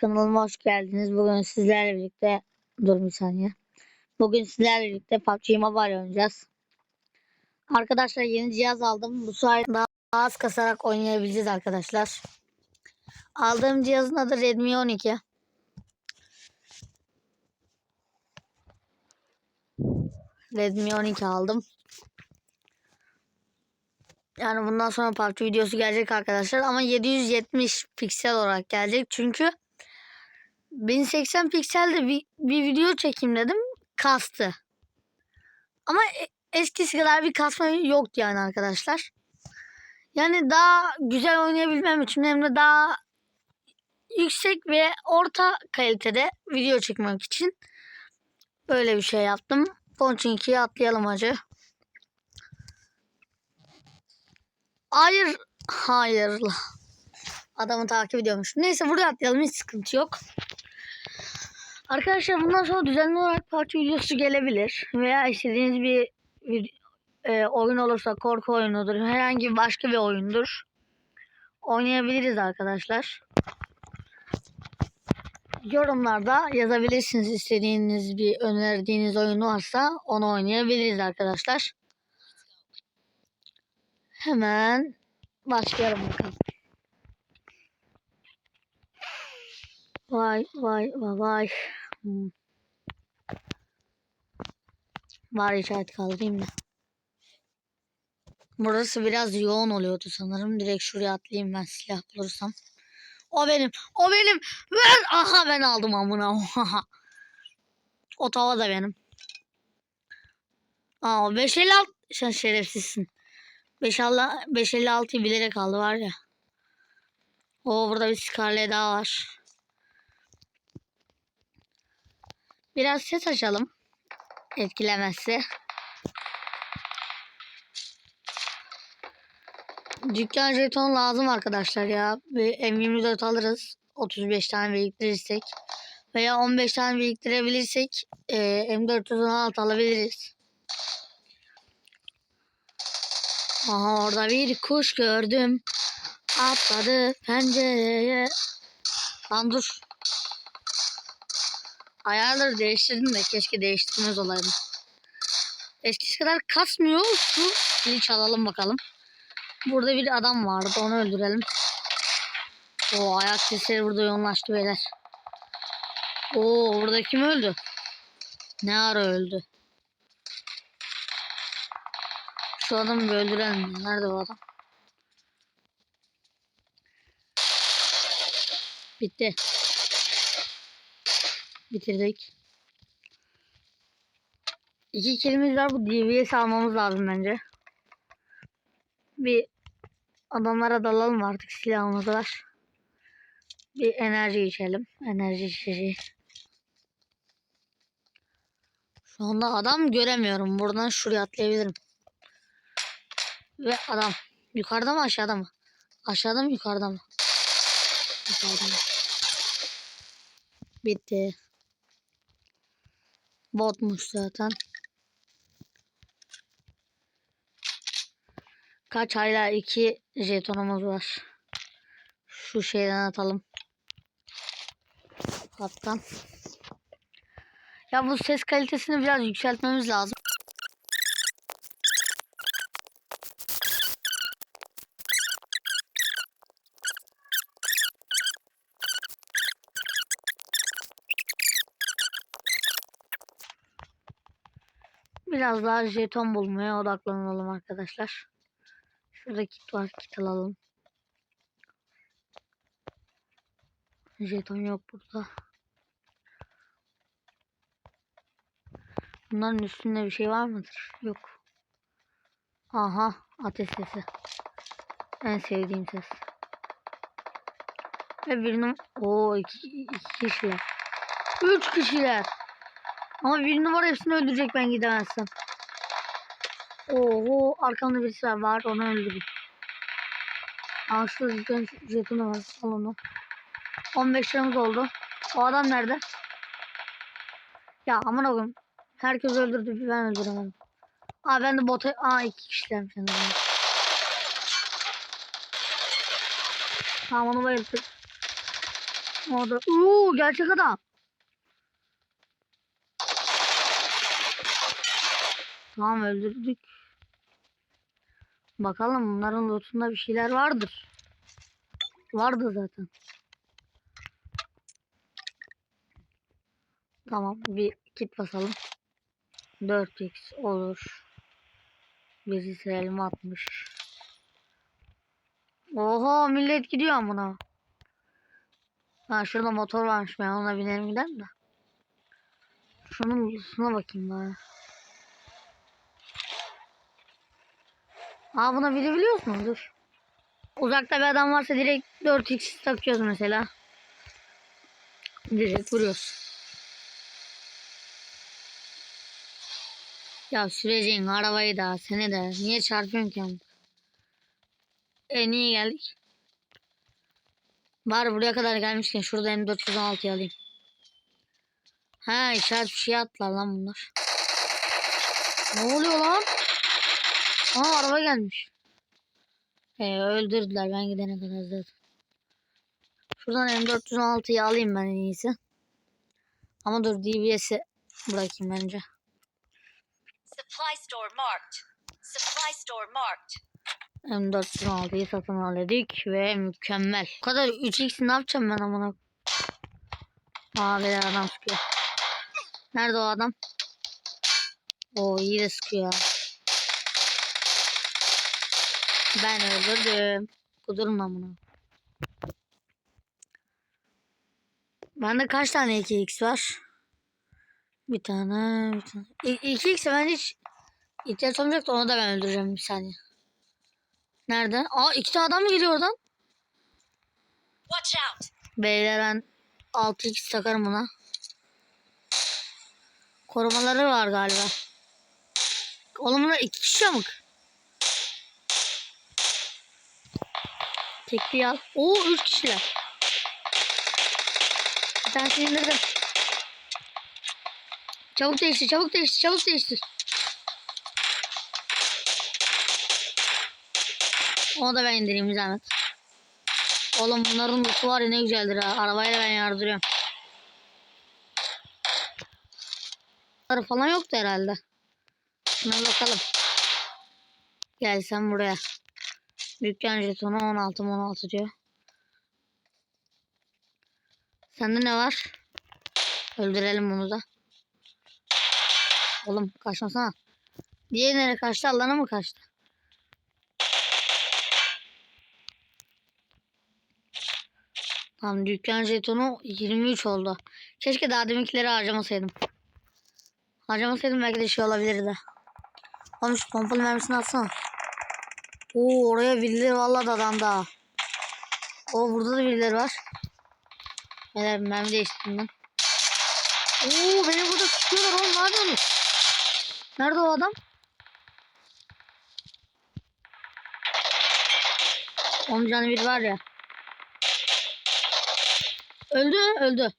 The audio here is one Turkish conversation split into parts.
kanalıma hoş geldiniz. Bugün sizlerle birlikte dur bir saniye. Bugün sizlerle birlikte PUBG Mobile oynayacağız. Arkadaşlar yeni cihaz aldım. Bu sayede daha az kasarak oynayabileceğiz arkadaşlar. Aldığım cihazın adı Redmi 12. Redmi 12 aldım. Yani bundan sonra PUBG videosu gelecek arkadaşlar ama 770 piksel olarak gelecek. Çünkü 1080 pikselde bir, bir video çekeyim dedim. Kastı. Ama e- eskisi kadar bir kasma yoktu yani arkadaşlar. Yani daha güzel oynayabilmem için hem de daha yüksek ve orta kalitede video çekmek için böyle bir şey yaptım. Ponçinki'ye atlayalım hacı. Hayır. Hayır. Adamı takip ediyormuş. Neyse buraya atlayalım. Hiç sıkıntı yok. Arkadaşlar bundan sonra düzenli olarak parça videosu gelebilir. Veya istediğiniz bir, e, oyun olursa korku oyunudur. Herhangi başka bir oyundur. Oynayabiliriz arkadaşlar. Yorumlarda yazabilirsiniz istediğiniz bir önerdiğiniz oyun varsa onu oynayabiliriz arkadaşlar. Hemen başlayalım bakalım. Vay vay vay vay. Hmm. Var işaret kaldırayım da. Burası biraz yoğun oluyordu sanırım. Direkt şuraya atlayayım ben silah bulursam. O benim. O benim. Ben. Aha ben aldım amına. o tava da benim. Aa 556. Sen şerefsizsin. 556'yı bilerek aldı var ya. O burada bir Scarlet daha var. Biraz ses açalım. Etkilemezse. Dükkan jeton lazım arkadaşlar ya. Bir M24 alırız. 35 tane biriktirirsek. Veya 15 tane biriktirebilirsek e, M416 alabiliriz. Aha orada bir kuş gördüm. Atladı pencereye. Lan dur. Ayarları değiştirdim de keşke değiştirmez olaydım. Eskisi kadar kasmıyor. Şu zili çalalım bakalım. Burada bir adam vardı onu öldürelim. O ayak sesleri burada yoğunlaştı beyler. Oo burada kim öldü? Ne ara öldü? Şu adamı bir öldürelim. Nerede bu adam? Bitti. Bitirdik. İki kilimiz var. Bu DBS almamız lazım bence. Bir adamlara dalalım artık silahımız var. Bir enerji içelim. Enerji içeceği. Şu anda adam göremiyorum. Buradan şuraya atlayabilirim. Ve adam. Yukarıda mı aşağıda mı? Aşağıda mı yukarıda mı? Yukarıda mı? Bitti. Botmuş zaten. Kaç hala iki jetonumuz var. Şu şeyden atalım. Kaptan. Ya bu ses kalitesini biraz yükseltmemiz lazım. Biraz daha jeton bulmaya odaklanalım arkadaşlar. Şurada kit. Kit alalım. Jeton yok burada. Bunların üstünde bir şey var mıdır? Yok. Aha ateş sesi. En sevdiğim ses. Ve birinin... Oo iki, iki kişiler. Üç kişiler. Ama bir numara hepsini öldürecek ben gidemezsem. Oo arkamda birisi var. var onu öldüreyim. Aa jeton, jetonu var. Al onu. 15 liramız oldu. O adam nerede? Ya aman oğlum. Herkes öldürdü. Ben öldüremedim. Aa ben de bota... Aa iki kişilermiş. Tamam onu bayılttık. O da uuu gerçek adam. Tamam öldürdük. Bakalım bunların lootunda bir şeyler vardır. Vardı zaten. Tamam bir kit basalım. 4x olur. Bizi selim atmış. Oha millet gidiyor amına. Ha şurada motor varmış ben ona binerim gidelim de. Şunun üstüne bakayım bari. Aa buna biri biliyorsun dur. Uzakta bir adam varsa direkt 4x takıyoruz mesela. Direkt vuruyoruz. Ya süreceğin arabayı da seni de niye çarpıyorsun ki? E niye geldik? Bari buraya kadar gelmişken şurada M416'yı alayım. Ha işaret bir şey attılar lan bunlar. Ne oluyor lan? Aa araba gelmiş. E öldürdüler ben gidene kadar zaten. Şuradan M416'yı alayım ben en iyisi. Ama dur DBS'i bırakayım bence. Supply store marked. Supply store marked. M416'yı satın aldık ve mükemmel. Bu kadar 3x ne yapacağım ben amına? Aa bir adam sıkıyor. Nerede o adam? O iyi de sıkıyor. Ben öldürdüm. Kudurun amına. Bende kaç tane 2x var? Bir tane, bir tane. 2x ben hiç ihtiyaç olmayacak da onu da ben öldüreceğim bir saniye. Nerede? Aa iki tane adam mı geliyor oradan? Watch out. Beyler ben 6x takarım buna. Korumaları var galiba. Oğlum bunlar iki kişi amık. Tekliği al. Oo üç kişiler. Bir tanesini indirdim. Çabuk değiştir, çabuk değiştir, çabuk değiştir. Onu da ben indireyim bir zahmet. Oğlum bunların lootu var ya ne güzeldir ha. Arabayla ben yardırıyorum. Bunları falan yoktu herhalde. Şuna bakalım. Gel sen buraya. Dükkan jetonu 16 16 diyor. Sende ne var? Öldürelim bunu da. Oğlum kaçmasana. Diğeri nereye kaçtı? Allah'ına mı kaçtı? Tamam dükkan jetonu 23 oldu. Keşke daha deminkileri harcamasaydım. Harcamasaydım belki de şey olabilirdi. Şu pompalı mermisini atsana. Oo oraya birileri vallahi dadandı ha. Oo burada da birileri var. Beyler mermi değiştirdim ben. Oo beni burada tutuyorlar oğlum ne yapıyorsunuz? Nerede o adam? Onun canı bir var ya. Öldü öldü.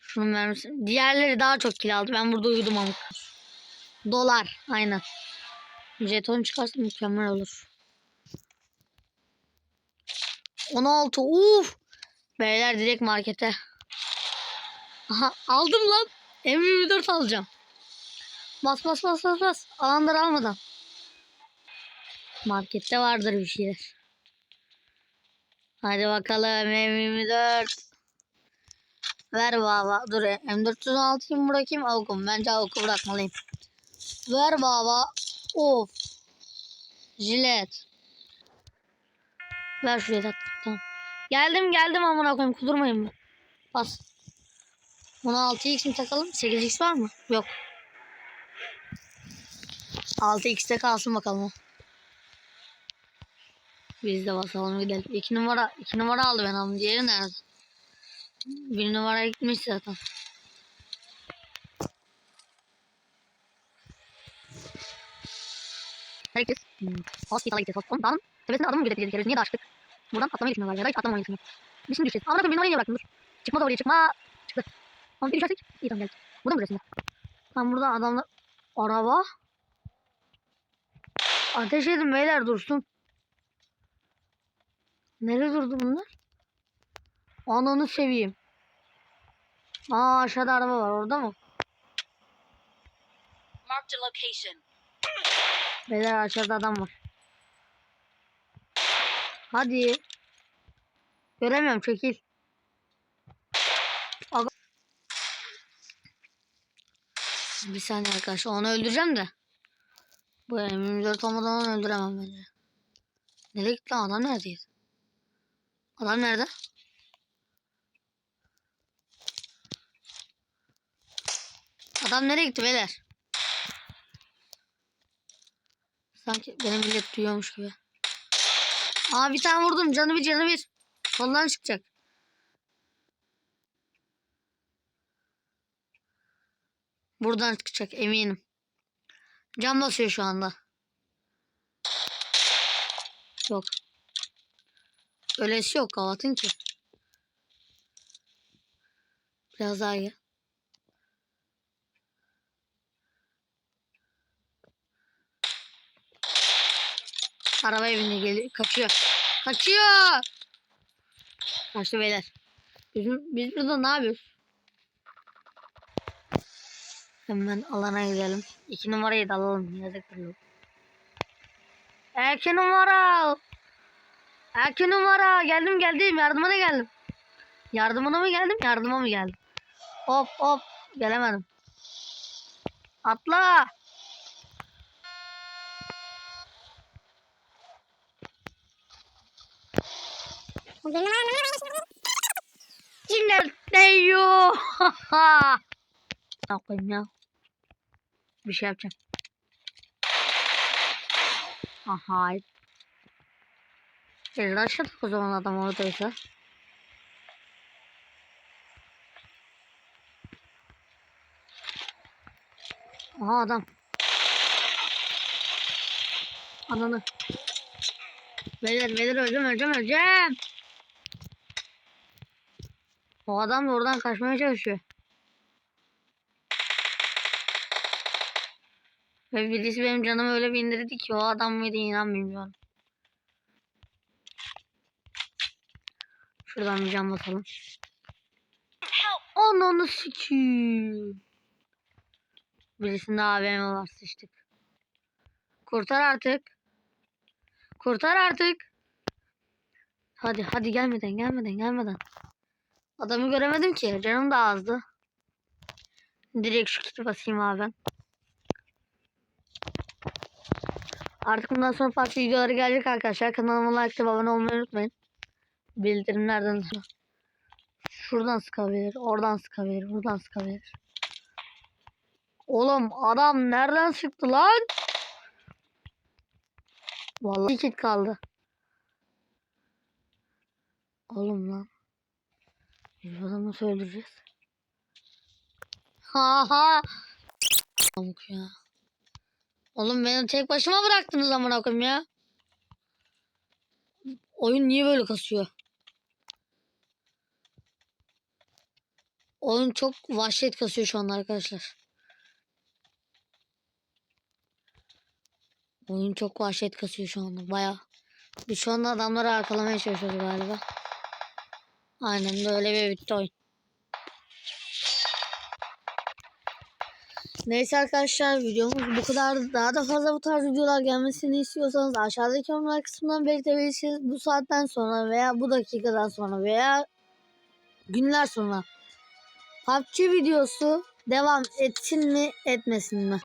Şunun mermisi. Diğerleri daha çok kill aldı. Ben burada uyudum amık. Dolar aynen. Jeton çıkarsa mükemmel olur. 16 uf. Beyler direkt markete. Aha aldım lan. M24 alacağım. Bas bas bas bas bas. Alanları almadan. Markette vardır bir şeyler. Hadi bakalım M24. Ver baba. Dur M416'yı bırakayım avukum. Bence avuku bırakmalıyım. Ver baba. Of. Jilet. Ver şuraya tak. Tamam. Geldim geldim amına koyayım. Kudurmayın mı? Bas. Buna 6x mi takalım? 8x var mı? Yok. 6x'te kalsın bakalım. Biz de basalım gidelim. 2 numara 2 numara aldı ben ama diğeri nerede? Bir numara gitmiş zaten. Herkes hmm. hospital'a gideceğiz. Oğlum dağın tepesinde adamı götüreceğiz. Niye de açtık? Buradan atlamayı düşünüyorlar ya da hiç atlamamayı düşünüyor. Biz düşeceğiz. Amına koyayım bir numarayı niye bıraktın? Dur. Çıkma da oraya çıkma. Çıktı. Tamam bir düşersek. İyi tamam geldik. Burada mı burasında? Tamam burada adamlar. Araba. Ateş edin beyler dursun. Nerede durdu bunlar? Ananı seveyim. Aa aşağıda araba var orada mı? Marked a location. Beyler aşağıda adam var. Hadi. Göremiyorum çekil. Bir saniye arkadaşlar onu öldüreceğim de. Bu M24 olmadan onu öldüremem bence. Nereye gitti lan adam neredeydi? Adam nerede? Adam nereye gitti beyler? Sanki benim millet duyuyormuş gibi. Aa bir tane vurdum. Canı bir canı bir. Soldan çıkacak. Buradan çıkacak eminim. Cam basıyor şu anda. Yok. Öylesi yok kavatın ki. Biraz daha gel. Araba evine geliyor. Kaçıyor. Kaçıyor. Kaçtı beyler. Biz, biz burada ne yapıyoruz? Hemen alana gidelim. İki numarayı da alalım. Yazık bir İki numara. İki numara. Geldim geldim. Yardımına geldim. Yardımına mı geldim? Yardıma mı geldim? Hop hop. Gelemedim. Atla. Değiyor. ne koyayım ya? Bir şey yapacağım. Aha. El aşağıdık o zaman adam oradaysa. Aha adam. Ananı. Beyler beyler öleceğim öleceğim öleceğim. O adam da oradan kaçmaya çalışıyor. Ve birisi benim canımı öyle bir indirdi ki o adam mıydı inan bilmiyorum. Şuradan bir cam basalım. Help! Ananı sikiyim. Birisinde AVM var sıçtık. Kurtar artık. Kurtar artık. Hadi hadi gelmeden gelmeden gelmeden. Adamı göremedim ki. Canım da azdı. Direkt şu kiti basayım abi ben. Artık bundan sonra farklı videoları gelecek arkadaşlar. Kanalıma like atıp abone olmayı unutmayın. Bildirimlerden. Şuradan sıkabilir, oradan sıkabilir, buradan sıkabilir. Oğlum adam nereden sıktı lan? Vallahi kit kaldı. Oğlum lan. Biz adamı nasıl öldüreceğiz? Ha ha. Pamuk ya. Oğlum beni tek başıma bıraktınız amına koyayım ya. Oyun niye böyle kasıyor? Oyun çok vahşet kasıyor şu an arkadaşlar. Oyun çok vahşet kasıyor şu anda baya. Biz şu anda adamları arkalamaya çalışıyoruz galiba. Aynen böyle bir bitti oyun. Neyse arkadaşlar videomuz bu kadar. Daha da fazla bu tarz videolar gelmesini istiyorsanız aşağıdaki yorumlar kısmından belirtebilirsiniz. Bu saatten sonra veya bu dakikadan sonra veya günler sonra PUBG videosu devam etsin mi etmesin mi?